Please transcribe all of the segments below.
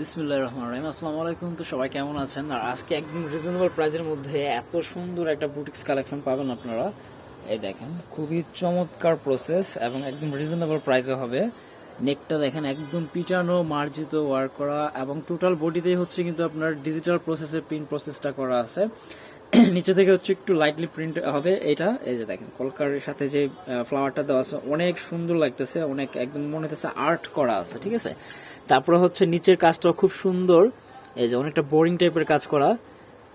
বিসমুল্লাহ রহমান রহিম। আসসালামু আলাইকুম। তো সবাই কেমন আছেন? আর আজকে একদম রিজনেবল প্রাইসের মধ্যে এত সুন্দর একটা বুটিক্স কালেকশন পাবেন আপনারা। এই দেখেন, খুবই চমৎকার প্রসেস এবং একদম রিজনেবল প্রাইসে হবে। নেকটা দেখেন, একদম পিটানো, মার্জিত ওয়ার্ক করা এবং টোটাল বডিতেই হচ্ছে কিন্তু আপনার ডিজিটাল প্রসেসে প্রিন্ট প্রসেসটা করা আছে। নিচে থেকে হচ্ছে একটু লাইটলি প্রিন্ট হবে এটা। এই যে দেখেন কলকার সাথে যে ফ্লাওয়ারটা দেওয়া আছে, অনেক সুন্দর লাগতেছে, অনেক একদম মনে হচ্ছে আর্ট করা আছে, ঠিক আছে? তারপরে হচ্ছে নিচের কাজটাও খুব সুন্দর। এই যে অনেকটা বোরিং টাইপের কাজ করা।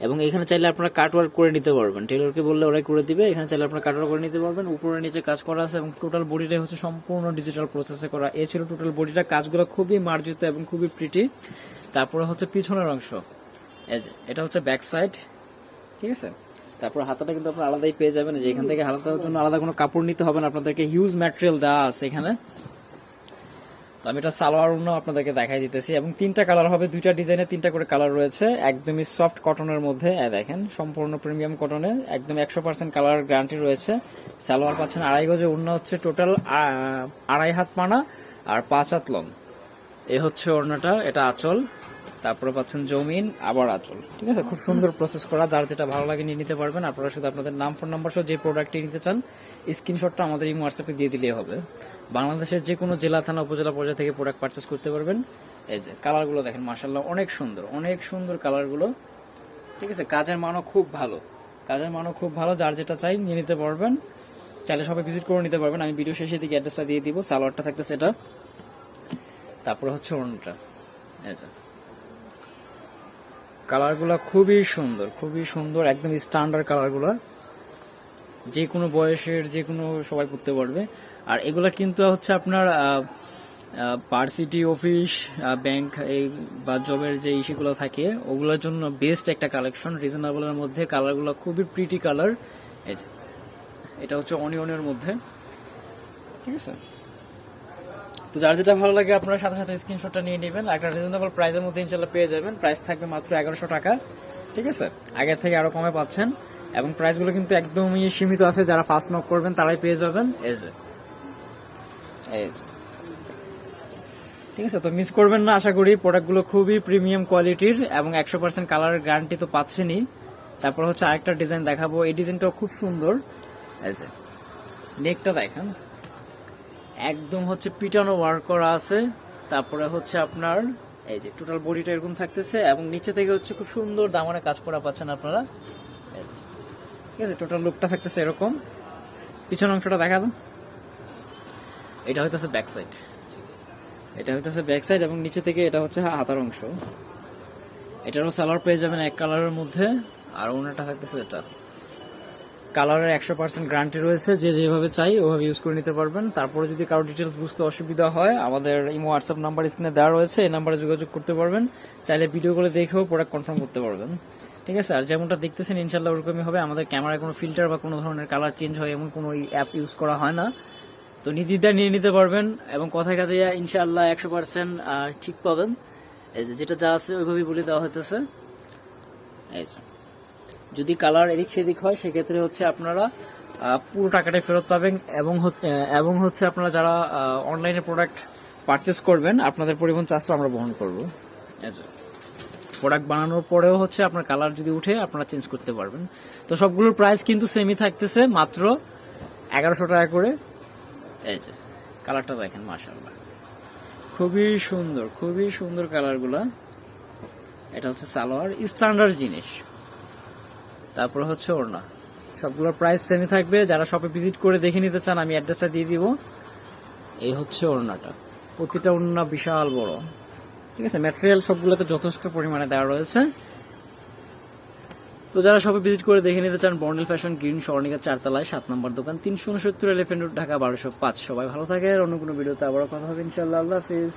এবং এখানে চাইলে আপনারা কাটওয়ার্ক করে নিতে পারবেন। টেলরকে বললে ওরাই করে দিবে, এখানে চাইলে আপনারা কাটওয়ার্ক করে নিতে পারবেন। উপরে নিচে কাজ করা আছে এবং টোটাল বডিটাই হচ্ছে সম্পূর্ণ ডিজিটাল প্রসেসে করা। এ ছিল টোটাল বডিটা কাজগুলো খুবই মার্জিত এবং খুবই প্রিটি তারপরে হচ্ছে পিছনের অংশ। এই যে, এটা হচ্ছে ব্যাক সাইড ঠিক আছে? তারপর হাতাটা কিন্তু আপনার আলাদাই পেয়ে যাবেন। যে এখান থেকে হাতার জন্য আলাদা কোনো কাপড় নিতে হবে না। আপনাদেরকে হিউজ ম্যাটেরিয়াল দেওয়া আছে এখানে। তো আমি এটা সালোয়ার অন্য আপনাদেরকে দেখাই দিতেছি। এবং তিনটা কালার হবে, দুইটা ডিজাইনে তিনটা করে কালার রয়েছে। একদমই সফট কটনের মধ্যে। দেখেন, সম্পূর্ণ প্রিমিয়াম কটনে একদম একশো পার্সেন্ট কালার গ্যারান্টি রয়েছে। সালোয়ার পাচ্ছেন আড়াই গজে অন্য হচ্ছে টোটাল আড়াই হাত পানা আর পাঁচ হাত লং এ হচ্ছে ওড়নাটা, এটা আঁচল। তারপরে পাচ্ছেন জমিন, আবার আঁচল। ঠিক আছে? খুব সুন্দর প্রসেস করা। যার যেটা ভালো লাগে নিয়ে নিতে পারবেন। আপনারা শুধু আপনাদের নাম ফোন নাম্বার সহ যে প্রোডাক্টটি নিতে চান স্ক্রিনশটটা আমাদের এই হোয়াটসঅ্যাপে দিয়ে দিলেই হবে। বাংলাদেশের যে কোনো জেলা, থানা, উপজেলা পর্যায়ে থেকে প্রোডাক্ট পারচেস করতে পারবেন। এই যে কালারগুলো দেখেন মার্শাল্লাহ অনেক সুন্দর অনেক সুন্দর কালারগুলো ঠিক আছে? কাজের মানও খুব ভালো। কাজের মানও খুব ভালো। যার যেটা চাই নিয়ে নিতে পারবেন। চাইলে সবাই ভিজিট করে নিতে পারবেন। আমি ভিডিও শেষে দিকে অ্যাড্রেসটা দিয়ে দিব। সালোয়ারটা থাকতে সেটা তারপরে হচ্ছে অন্যটা যে কালারগুলো খুবই সুন্দর খুবই সুন্দর, একদম স্ট্যান্ডার্ড কালারগুলো। যে কোনো বয়সের যে কোনো সবাই পড়তে পারবে। আর এগুলা কিন্তু হচ্ছে আপনার পার্সিটি অফিস ব্যাংক এই বা জবের যে ইস্যুগুলো থাকে, ওগুলোর জন্য বেস্ট একটা কালেকশন রিজনেবলের মধ্যে কালারগুলো খুবই প্রিটি কালার এটা হচ্ছে অনিয়নের মধ্যে। ঠিক আছে? তো যার যেটা ভালো লাগে আপনারা সাথে সাথে স্ক্রিনশটটা নিয়ে নেবেন। একটা রিজনেবল প্রাইসের মধ্যে ইনশাল্লাহ পেয়ে যাবেন। প্রাইস থাকবে মাত্র এগারোশো টাকা, ঠিক আছে? আগের থেকে আরও কমে পাচ্ছেন। এবং প্রাইসগুলো কিন্তু একদমই সীমিত আছে, যারা ফার্স্ট নক করবেন তারাই পেয়ে যাবেন। এই যে। এই যে। ঠিক আছে, তো মিস করবেন না, আশা করি। প্রোডাক্টগুলো খুবই প্রিমিয়াম কোয়ালিটির এবং একশো পার্সেন্ট কালারের গ্যারান্টি তো পাচ্ছেনই। তারপর হচ্ছে আরেকটা ডিজাইন দেখাবো। এই ডিজাইনটাও খুব সুন্দর। এই যে। নেকটা দেখেন। একদম হচ্ছে পিটানো ওয়ার্ক করা আছে। তারপরে হচ্ছে আপনার এই যে টোটাল বডিটা এরকম থাকতেছে এবং নিচে থেকে হচ্ছে খুব সুন্দর দামানে কাজ করা পাচ্ছেন আপনারা। ঠিক আছে টোটাল লুকটা থাকতেছে এরকম। পিছন অংশটা দেখা এটা হইতেছে ব্যাক সাইড এটা হইতেছে ব্যাক সাইড এবং নিচে থেকে এটা হচ্ছে হাতার অংশ। এটারও সালোয়ার পেয়ে যাবেন এক কালারের মধ্যে। আর অন্যটা থাকতেছে এটা। কালারের একশো পার্সেন্ট গ্যারান্টি রয়েছে। যে যেভাবে চাই ওভাবে ইউজ করে নিতে পারবেন। তারপরে যদি কারও ডিটেলস বুঝতে অসুবিধা হয়, আমাদের ইমো হোয়াটসঅ্যাপ নাম্বার স্ক্রিনে দেওয়া রয়েছে, এই নাম্বারে যোগাযোগ করতে পারবেন। চাইলে ভিডিও করে দেখেও প্রোডাক্ট কনফার্ম করতে পারবেন। ঠিক আছে? আর যেমনটা দেখতেছেন ইনশাল্লাহ ওরকমই হবে। আমাদের ক্যামেরায় কোনো ফিল্টার বা কোনো ধরনের কালার চেঞ্জ হয় এমন কোনো অ্যাপস ইউজ করা হয় না। তো নির্দ্বিধায় নিয়ে নিতে পারবেন এবং কথায় কাজে ইনশাল্লাহ একশো পার্সেন্ট ঠিক পাবেন। এই যে যেটা যা আছে ওইভাবেই বলে দেওয়া হইতেছে। এই যদি কালার এদিক সেদিক হয়, সেক্ষেত্রে হচ্ছে আপনারা পুরো টাকাটাই ফেরত পাবেন এবং এবং হচ্ছে আপনারা যারা অনলাইনে প্রোডাক্ট পারচেস করবেন, আপনাদের পরিবহন চার্জটা আমরা বহন করব। প্রোডাক্ট বানানোর পরেও হচ্ছে আপনার কালার যদি উঠে, আপনারা চেঞ্জ করতে পারবেন। তো সবগুলোর প্রাইস কিন্তু সেমই থাকতেছে, মাত্র এগারোশো টাকা করে। এই যে কালারটা দেখেন, মাশাআল্লাহ। খুবই সুন্দর খুবই সুন্দর কালারগুলা এটা হচ্ছে সালোয়ার স্ট্যান্ডার্ড জিনিস। তারপর হচ্ছে ওড়না। সবগুলোর প্রাইস সেমই থাকবে। যারা শপে ভিজিট করে দেখে নিতে চান, আমি অ্যাড্রেসটা দিয়ে দিব। এই হচ্ছে ওড়নাটা। প্রতিটা ওড়না বিশাল বড়। ঠিক আছে? ম্যাটেরিয়াল সবগুলোতে যথেষ্ট পরিমাণে দেওয়া রয়েছে। তো যারা শপে ভিজিট করে দেখে নিতে চান বর্নেল ফ্যাশন গ্রিন স্বর্ণিকা চারতলায়, সাত নম্বর দোকান, তিনশো উনসত্তর এলিফেন্ট রোড ঢাকা বারোশো পাঁচ। সবাই ভালো থাকে অন্য কোনো ভিডিওতে আবারও কথা হবে ইনশাল্লাহ আল্লাহ হাফিজ।